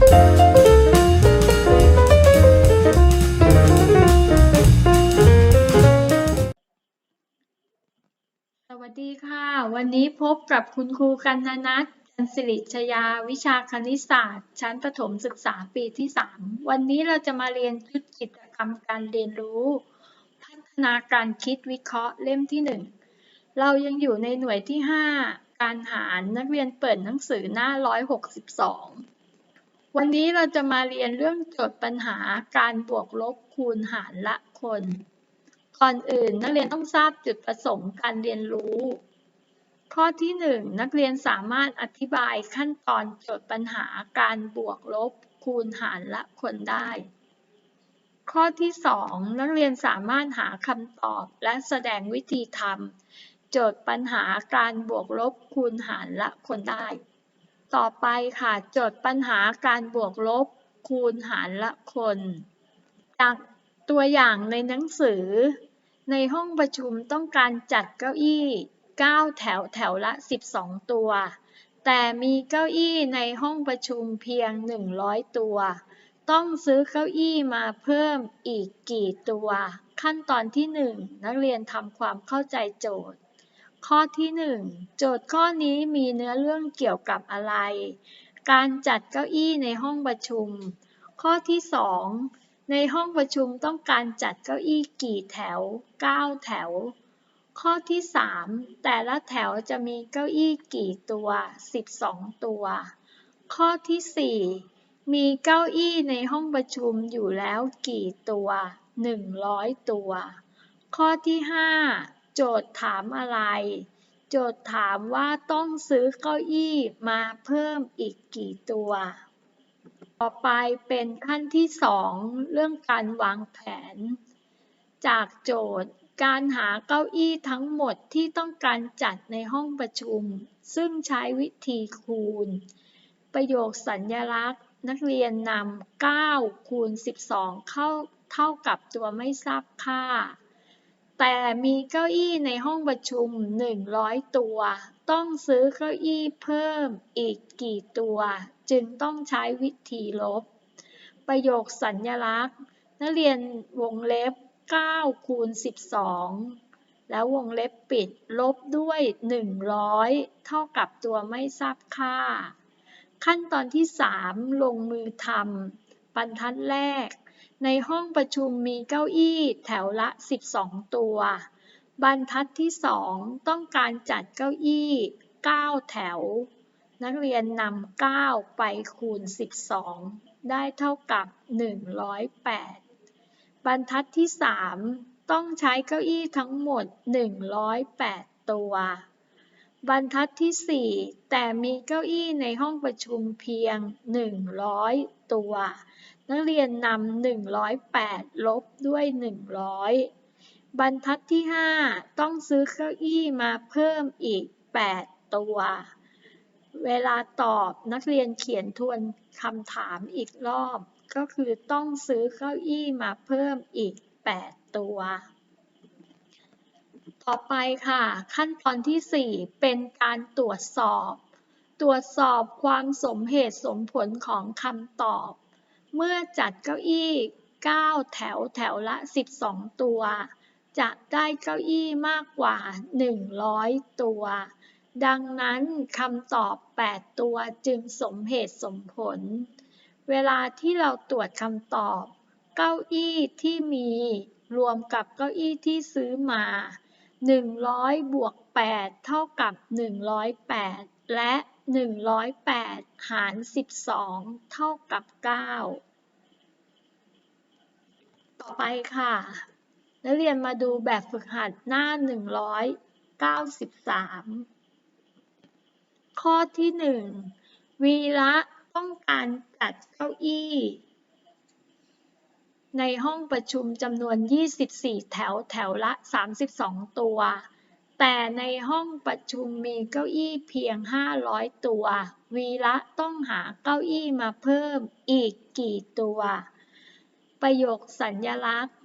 สวัสดีค่ะ วันนี้พบกับคุณครูกันนนัทจันสิริชยา วิชาคณิตศาสตร์ ชั้นประถมศึกษาปีที่ 3 วันนี้เราจะมาเรียนชุดกิจกรรมการเรียนรู้ พัฒนาการคิดวิเคราะห์เล่มที่ 1 เรายังอยู่ในหน่วยที่ 5 การหารนักเรียนเปิดหนังสือหน้า 162 วันนี้เราจะมาเรียนเรื่องโจทย์ปัญหาการบวกลบคูณหารละคน ก่อนอื่นนักเรียนต้องทราบจุดประสงค์การเรียนรู้ ข้อที่ 1 นักเรียนสามารถอธิบายขั้นตอนโจทย์ปัญหาการบวกลบคูณหารละคนได้ ข้อที่ 2 นักเรียนสามารถหาคำตอบและแสดงวิธีทำโจทย์ปัญหาการบวกลบคูณหารละคนได้ ต่อไปค่ะโจทย์ปัญหาการบวกลบคูณหารละคน จากตัวอย่างในหนังสือ ในห้องประชุมต้องการจัดเก้าอี้ 9 แถวแถวละ 12 ตัว แต่มีเก้าอี้ในห้องประชุมเพียง 100 ตัว ต้องซื้อเก้าอี้มาเพิ่มอีกกี่ตัว ขั้นตอนที่ 1 นักเรียนทำความเข้าใจโจทย์ ข้อที่ 1 โจทย์ข้อนี้มีเนื้อเรื่องเกี่ยวกับอะไร การจัดเก้าอี้ในห้องประชุม ข้อที่ 2 ในห้องประชุมต้องการจัดเก้าอี้กี่แถว 9 แถว ข้อที่ 3 แต่ละแถวจะมีเก้าอี้กี่ตัว 12 ตัว ข้อที่ 4 มีเก้าอี้ในห้องประชุมอยู่แล้วกี่ตัว 100 ตัว ข้อที่ 5 โจทย์ถามอะไร โจทย์ถามว่าต้องซื้อเก้าอี้มาเพิ่มอีกกี่ตัว ต่อไปเป็นขั้นที่ 2 เรื่องการวางแผน จากโจทย์การหาเก้าอี้ทั้งหมดที่ต้องการจัดในห้องประชุม ซึ่งใช้วิธีคูณ ประโยคสัญญลักษณ์ นักเรียนนำ9คูณ 12 เข้าเท่ากับตัวไม่ทราบค่า แต่มีเก้าอี้ในห้องประชุม 100 ตัว ต้องซื้อเก้าอี้เพิ่มอีกกี่ตัว จึงต้องใช้วิธีลบ ประโยคสัญญลักษณ์ นักเรียนวงเล็บ 9 คูณ 12 แล้ววงเล็บปิด ลบด้วย 100 เท่ากับตัวไม่ทราบค่า ขั้นตอนที่ 3 ลงมือทำบรรทัดแรก ในห้องประชุมมีเก้าอี้แถวละ 12 ตัว บรรทัดที่ 2 ต้องการจัดเก้าอี้ 9 แถว นักเรียนนำ 9 ไปคูณ 12 ได้เท่ากับ 108 บรรทัดที่ 3 ต้องใช้เก้าอี้ทั้งหมด 108 ตัว บรรทัดที่ 4 แต่มีเก้าอี้ในห้องประชุมเพียง 100 ตัว นักเรียนนำ108ลบด้วย100บรรทัดที่5ต้องซื้อเก้าอี้มาเพิ่มอีก8ตัว เวลาตอบนักเรียนเขียนทวนคำถามอีกรอบ ก็คือต้องซื้อเก้าอี้มาเพิ่มอีก8ตัวต่อไปค่ะ ขั้นตอนที่ 4 เป็นการตรวจสอบ ตรวจสอบความสมเหตุสมผลของคำตอบ เมื่อจัดเก้าอี้ 9 แถวแถวละ 12 ตัว จะได้เก้าอี้มากกว่า 100 ตัว ดังนั้นคำตอบ 8 ตัวจึงสมเหตุสมผล เวลาที่เราตรวจคำตอบ เก้าอี้ที่มีรวมกับเก้าอี้ที่ซื้อมา 100 บวก 8 เท่ากับ 108 และ 108 หาร 12 เท่ากับ 9 ต่อไปค่ะ นักเรียนมาดูแบบฝึกหัดหน้า 193 ข้อที่ 1 วีระต้องการจัดเก้าอี้ ในห้องประชุมจำนวน 24 แถวแถวละ 32 ตัว แต่ในห้องประชุมมีเก้าอี้เพียง 500 ตัว วีระต้องหาเก้าอี้มาเพิ่มอีกกี่ตัว ประโยคสัญญลักษณ์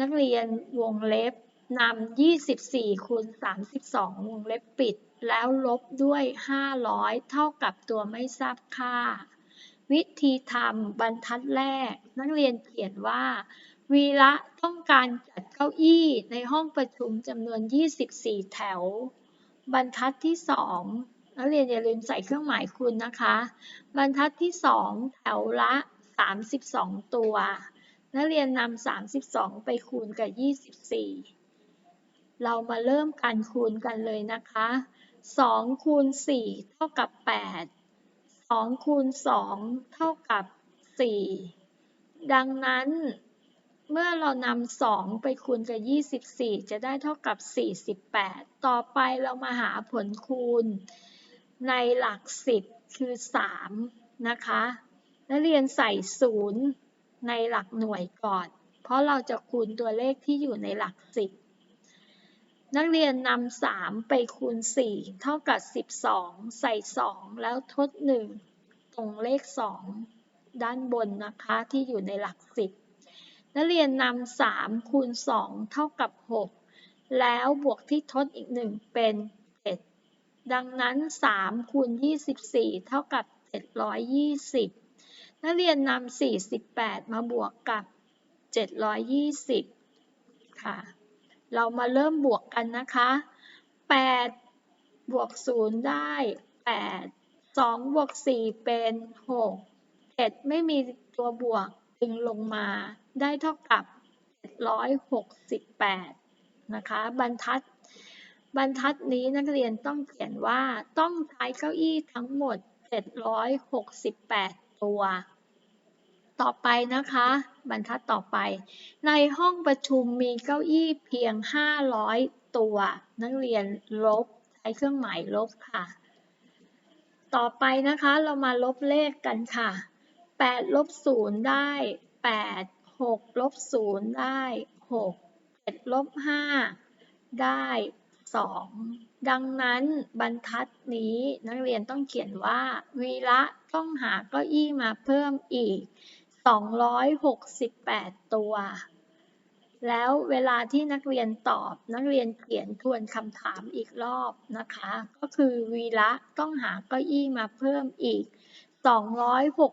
นักเรียนวงเล็บนำ24คูณ32 วงเล็บปิด แล้วลบด้วย 500 เท่ากับตัวไม่ทราบค่า วิธีทำบรรทัดแรก นักเรียนเขียนว่า วีระต้องการจัดเก้าอี้ในห้องประชุมจำนวน 24 แถว บรรทัดที่ 2 นักเรียนอย่าลืมใส่เครื่องหมายคูณนะคะ บรรทัดที่ 2 แถวละ 32 ตัว นักเรียนนำ32 ไปคูณกับ 24 เรามาเริ่มการคูณกันเลยนะคะ 2 คูณ 4 เท่ากับ 8 2 คูณ 2 เท่ากับ 4 ดังนั้น เมื่อเรานำ 2 ไปคูณกับ 24 จะได้เท่ากับ 48 ต่อไปเรามาหาผลคูณ ในหลัก 10 คือ 3 นะคะ นักเรียนใส่ 0 ในหลักหน่วยก่อน เพราะเราจะคูณตัวเลขที่อยู่ในหลัก 10 นักเรียนนำ3ไปคูณ 4 เท่ากับ 12 ใส่ 2 แล้วทด 1 ตรงเลข 2 ด้านบนนะคะที่อยู่ในหลัก 10 นักเรียนนำ3คูณ 2 เท่ากับ 6 แล้วบวกที่ทดอีก 1 เป็น 7 ดังนั้น3คูณ24 เท่ากับ 720 นักเรียนนำ48 มาบวกกับ 720 ค่ะ เรามาเริ่มบวกกันนะคะ 8 บวก 0 ได้ 8 2 บวก 4 เป็น 6 7 ไม่มีตัวบวกดึงลงมาได้เท่ากับ 768 นะคะ บรรทัด บรรทัดนี้นักเรียนต้องเขียนว่าต้องใช้เก้าอี้ทั้งหมด 768 ตัว ต่อไปนะคะ บรรทัดต่อไป ในห้องประชุมมีเก้าอี้เพียง 500 ตัว นักเรียนลบใช้เครื่องหมายลบค่ะ ต่อไปนะคะเรามาลบเลขกันค่ะ8ลบ0ได้ 8 6ลบ0ได้ 6 7ลบ5ได้ 2 ดังนั้นบรรทัดนี้นักเรียนต้องเขียนว่าวีระ ต้องหาเก้าอี้มาเพิ่มอีก 268 ตัว แล้วเวลาที่นักเรียนตอบนักเรียนเขียนทวนคำถามอีกรอบนะคะ ก็คือวีระต้องหาเก้าอี้มาเพิ่มอีก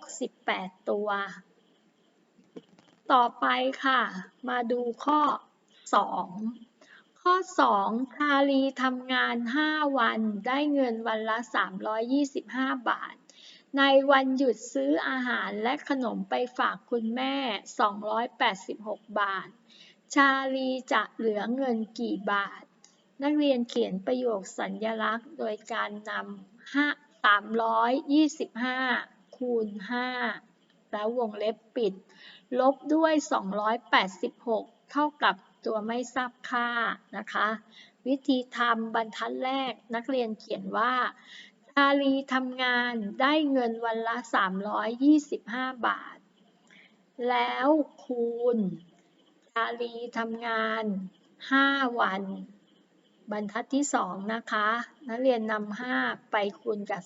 268 ตัว ต่อไปค่ะ มาดูข้อ 2ข้อ 2 ชาลีทำงาน 5 วัน ได้เงินวันละ 325 บาท ในวันหยุดซื้ออาหารและขนมไปฝากคุณแม่ 286 บาท ชาลีจะเหลือเงินกี่บาท นักเรียนเขียนประโยคสัญลักษณ์ โดยการนำ325 คูณ 5 แล้ววงเล็บปิด ลบด้วย 286 เท่ากับตัวไม่ทราบค่านะคะ วิธีทำบรรทัดแรกนักเรียนเขียนว่า ชาลีทำงานได้เงินวันละ 325 บาท แล้วคูณชาลีทำงาน 5 วัน บรรทัดที่ 2 นะคะ นักเรียนนำ5 ไปคูณกับ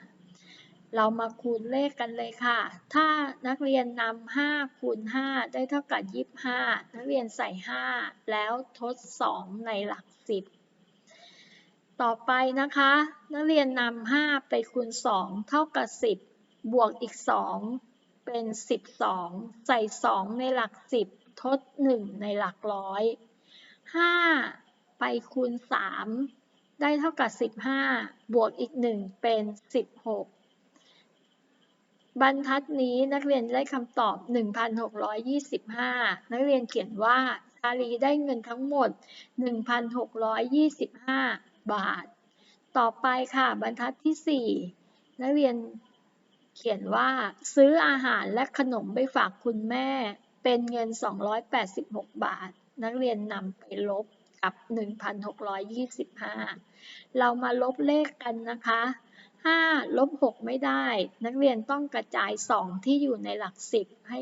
325 เรามาคูณเลขกันเลยค่ะ ถ้านักเรียนนำ5คูณ 5 ได้เท่ากับ 25 นักเรียนใส่ 5 แล้วทด 2 ในหลัก 10 ต่อไปนะคะ นักเรียนนำ5ไปคูณ 2 เท่ากับ 10 บวกอีก 2 เป็น 12 ใส่ 2 ในหลัก 10 ทด 1 ในหลักร้อย 5 ไปคูณ 3 ได้เท่ากับ 15 บวกอีก 1 เป็น 16 บรรทัดนี้นักเรียนได้คำตอบ 1,625 นักเรียนเขียนว่าชาลีได้เงินทั้งหมด 1,625 บาท ต่อไปค่ะบรรทัดที่ 4 นักเรียนเขียนว่าซื้ออาหารและขนมไปฝากคุณแม่เป็นเงิน 286 บาท นักเรียนนำไปลบกับ 1,625 เรามาลบเลขกันนะคะ 5 ลบ 6 ไม่ได้ นักเรียนต้องกระจาย 2 ที่อยู่ในหลัก 10 ให้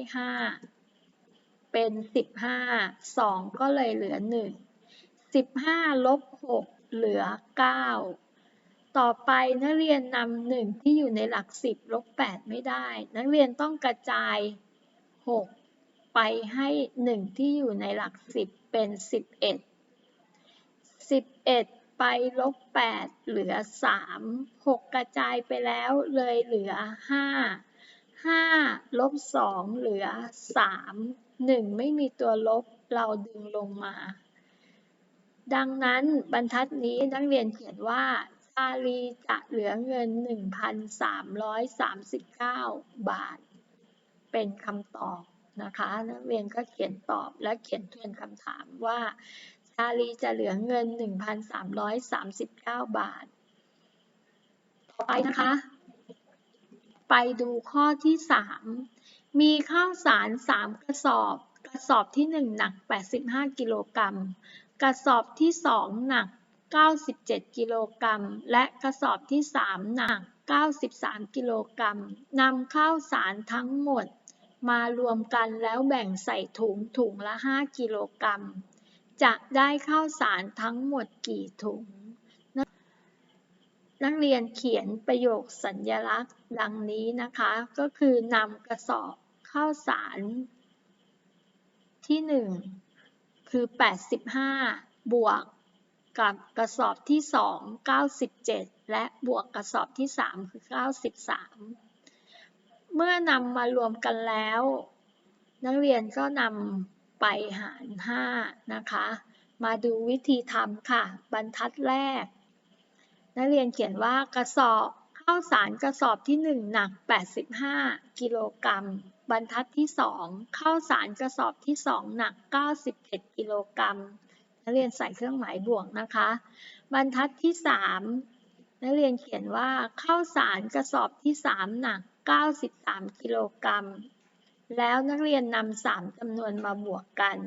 5 เป็น 15 2 ก็เลยเหลือ 1 15 ลบ 6 เหลือ9ต่อไปนักเรียนนำ1ที่อยู่ในหลัก10ลบ8ไม่ได้ นักเรียนต้องกระจาย6ไปให้1ที่อยู่ในหลัก10เป็น11 11ไปลบแปดเหลือสามหกกระจายไปแล้วเลยเหลือห้าห้าลบสองเหลือสามหนึ่งไม่มีตัวลบเราดึงลงมา ดังนั้นบรรทัดนี้นักเรียนเขียนว่าชาลีจะเหลือเงิน 1,339 บาท เป็นคำตอบนะคะ นักเรียนก็เขียนตอบและเขียนทวนคำถามว่า ชาลีจะเหลือเงิน 1,339 บาท ต่อไปนะคะ ไปดูข้อที่ 3 มีข้าวสาร 3 กระสอบ กระสอบที่ 1 หนัก 85 กิโลกรัม กระสอบที่ 2 หนัก 97 กิโลกรัม และกระสอบที่ 3 หนัก 93 กิโลกรัมนำข้าวสารทั้งหมด มารวมกันแล้วแบ่งใส่ถุงถุงละ 5 กิโลกรัม จะได้ข้าวสารทั้งหมดกี่ถุง นักเรียนเขียนประโยคสัญลักษณ์ดังนี้นะคะ ก็คือนำกระสอบข้าวสารที่ 1 คือ 85 บวกกับกระสอบที่ 2 97 และบวกกระสอบที่ 3 คือ 93 เมื่อนำมารวมกันแล้ว นักเรียนก็นำไปหาร 5 นะคะ มาดูวิธีทำค่ะ บรรทัดแรก นักเรียนเขียนว่ากระสอบข้าวสารกระสอบที่ 1 หนัก 85 กิโลกรัม บรรทัดที่ 2 ข้าวสารกระสอบที่ 2 หนัก 91 กิโลกรัม นักเรียนใส่เครื่องหมายบวกนะคะ บรรทัดที่ 3 นักเรียนเขียนว่าข้าวสารกระสอบที่ 3 หนัก 93 กิโลกรัม แล้วนักเรียนนำ3จำนวนมาบวกกัน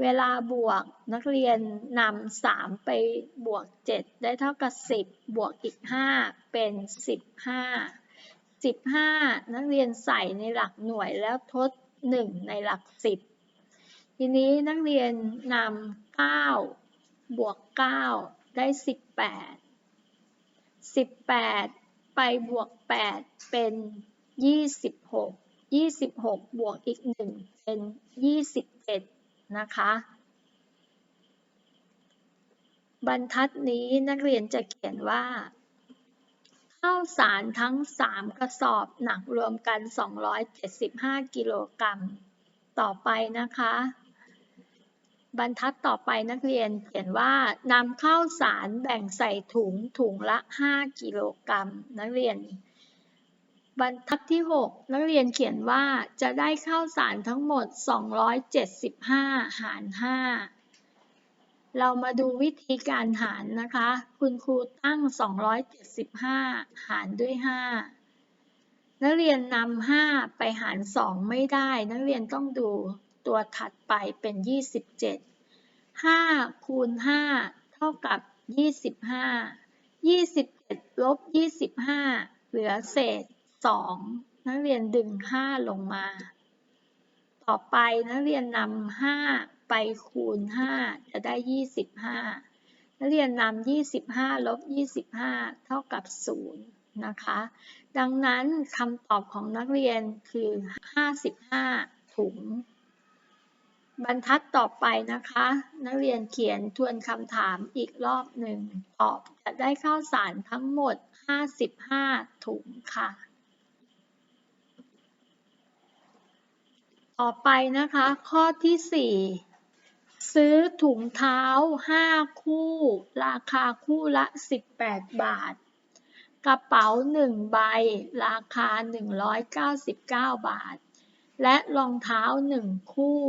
เวลาบวกนักเรียนนำ3ไปบวก 7 ได้เท่ากับ 10 บวกอีก 5 เป็น 15 15 นักเรียนใส่ในหลักหน่วยแล้วทด 1 ในหลัก 10 ทีนี้นักเรียนนำ9บวก 9 ได้ 18 18 ไปบวก 8 เป็น 26 26 บวกอีก 1 เป็น 27 นะคะ บรรทัดนี้นักเรียนจะเขียนว่า ข้าวสารทั้ง3กระสอบหนักรวมกัน 275 กิโลกรัม ต่อไปนะคะ บรรทัดต่อไปนักเรียนเขียนว่านำข้าวสารแบ่งใส่ถุงถุงละ 5 กิโลกรัม นักเรียน บรรทัดที่ 6 นักเรียนเขียนว่าจะได้ข้าวสารทั้งหมด 275 หาร 5 เรามาดูวิธีการหารนะคะ คุณครูตั้ง 275 หารด้วย 5 นักเรียนนำ5ไปหาร 2 ไม่ได้ นักเรียนต้องดูตัวถัดไปเป็น 27 5 คูณ 5 เท่ากับ 25 27 ลบ 25 เหลือเศษ 2 นักเรียนดึง 5 ลงมา ต่อไปนักเรียนนำ5 ไปคูณ 5 จะได้ 25 นักเรียนนำ25 ลบ 25 เท่ากับ 0 นะคะ ดังนั้นคำตอบของนักเรียนคือ 55 ถุง บรรทัดต่อไปนะคะ นักเรียนเขียนทวนคำถามอีกรอบหนึ่ง ตอบจะได้ข้าวสารทั้งหมด 55 ถุงค่ะต่อไปนะคะ ข้อที่ 4 ซื้อถุงเท้า5คู่ ราคาคู่ละ18บาท กระเป๋า1ใบ ราคา199บาท และรองเท้า1คู่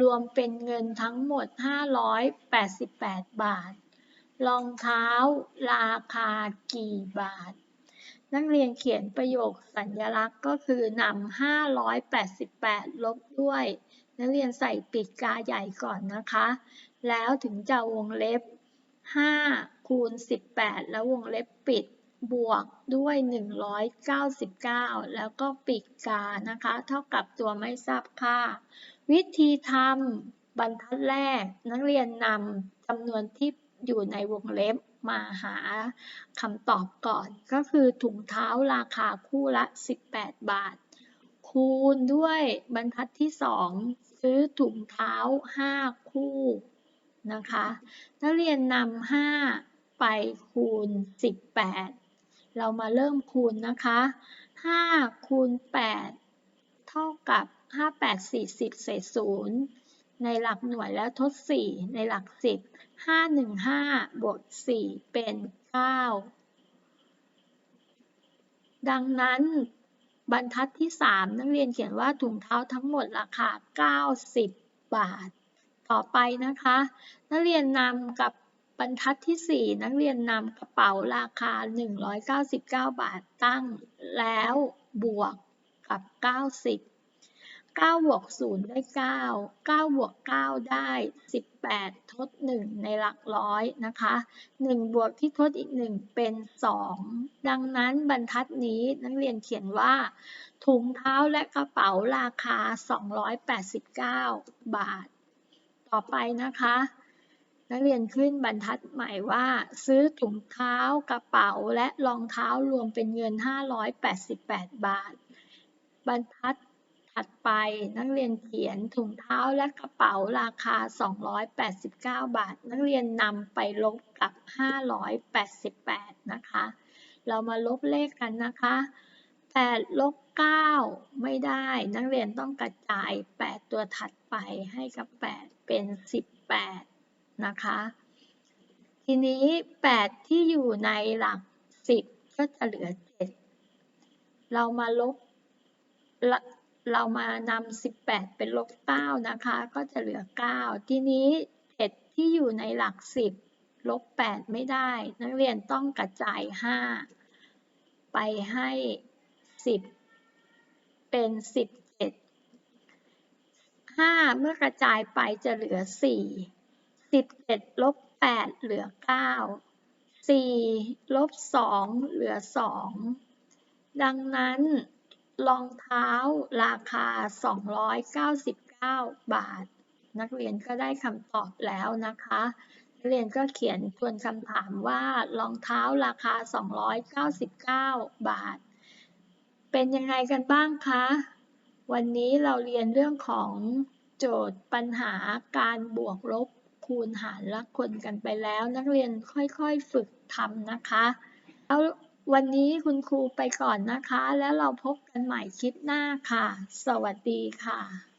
รวมเป็นเงินทั้งหมด588บาท รองเท้าราคากี่บาท นักเรียนเขียนประโยคสัญลักษณ์ก็คือนำ588 ลบด้วย นักเรียนใส่ปีกกาใหญ่ก่อนนะคะ แล้วถึงจะวงเล็บ 5 คูณ 18 แล้ววงเล็บปิดบวกด้วย 199 แล้วก็ปีกกานะคะ เท่ากับตัวไม่ทราบค่า วิธีทำบรรทัดแรก นักเรียนนำจำนวนที่อยู่ในวงเล็บมาหาคำตอบก่อน ก็คือถุงเท้าราคาคู่ละ 18 บาท คูณด้วยบรรทัดที่ 2 ซื้อถุงเท้า 5 คู่นะคะนักเรียนนำห้าไปคูณสิบแปดเรามาเริ่มคูณนะคะห้าคูณแปดเท่ากับห้าแปดสี่สิบเศษศูนย์ในหลักหน่วยแล้วทดสี่ในหลักสิบห้าหนึ่งห้าบวกสี่เป็นเก้าดังนั้น บรรทัดที่ 3 นักเรียนเขียนว่าถุงเท้าทั้งหมดราคา 90 บาท ต่อไปนะคะ นักเรียนนำกับบรรทัดที่ 4 นักเรียนนำกระเป๋าราคา 199 บาทตั้งแล้วบวกกับ 90 9บวก0ได้9 9บวก9ได้18ทด1ในหลักร้อยนะคะ1บวกที่ทดอีก1เป็น2ดังนั้นบรรทัดนี้นักเรียนเขียนว่า ถุงเท้าและกระเป๋าราคา289บาท ต่อไปนะคะนักเรียนขึ้นบรรทัดใหม่ว่า ซื้อถุงเท้ากระเป๋าและรองเท้ารวมเป็นเงิน 588 บาท บรรทัด ถัดไปนักเรียนเขียนถุงเท้าและกระเป๋าราคา 289 บาท นักเรียนนำไปลบกับ 588 นะคะ เรามาลบเลขกันนะคะ8ลบ9ไม่ได้ นักเรียนต้องกระจาย 8 ตัวถัดไปให้กับ 8 เป็น 18 นะคะ ทีนี้ 8 ที่อยู่ในหลัก 10 ก็จะเหลือ 7 เรามาลบ เรามานำ18 เป็นลบ9นะคะ ก็จะเหลือ 9 ทีนี้7ที่อยู่ในหลัก 10 ลบ 8 ไม่ได้ นักเรียนต้องกระจาย 5 ไปให้ 10 เป็น 17 5 เมื่อกระจายไปจะเหลือ 4 17 ลบ 8 เหลือ 9 4 ลบ 2 เหลือ 2 ดังนั้น รองเท้าราคา 299 บาท นักเรียนก็ได้คำตอบแล้วนะคะ นักเรียนก็เขียนทวนคำถามว่ารองเท้าราคา 299 บาท เป็นยังไงกันบ้างคะ วันนี้เราเรียนเรื่องของโจทย์ปัญหาการบวกลบคูณหารและคนกันไปแล้ว นักเรียนค่อยๆฝึกทำนะคะแล้ว วันนี้คุณครูไปก่อนนะคะ แล้วเราพบกันใหม่คลิปหน้าค่ะ สวัสดีค่ะ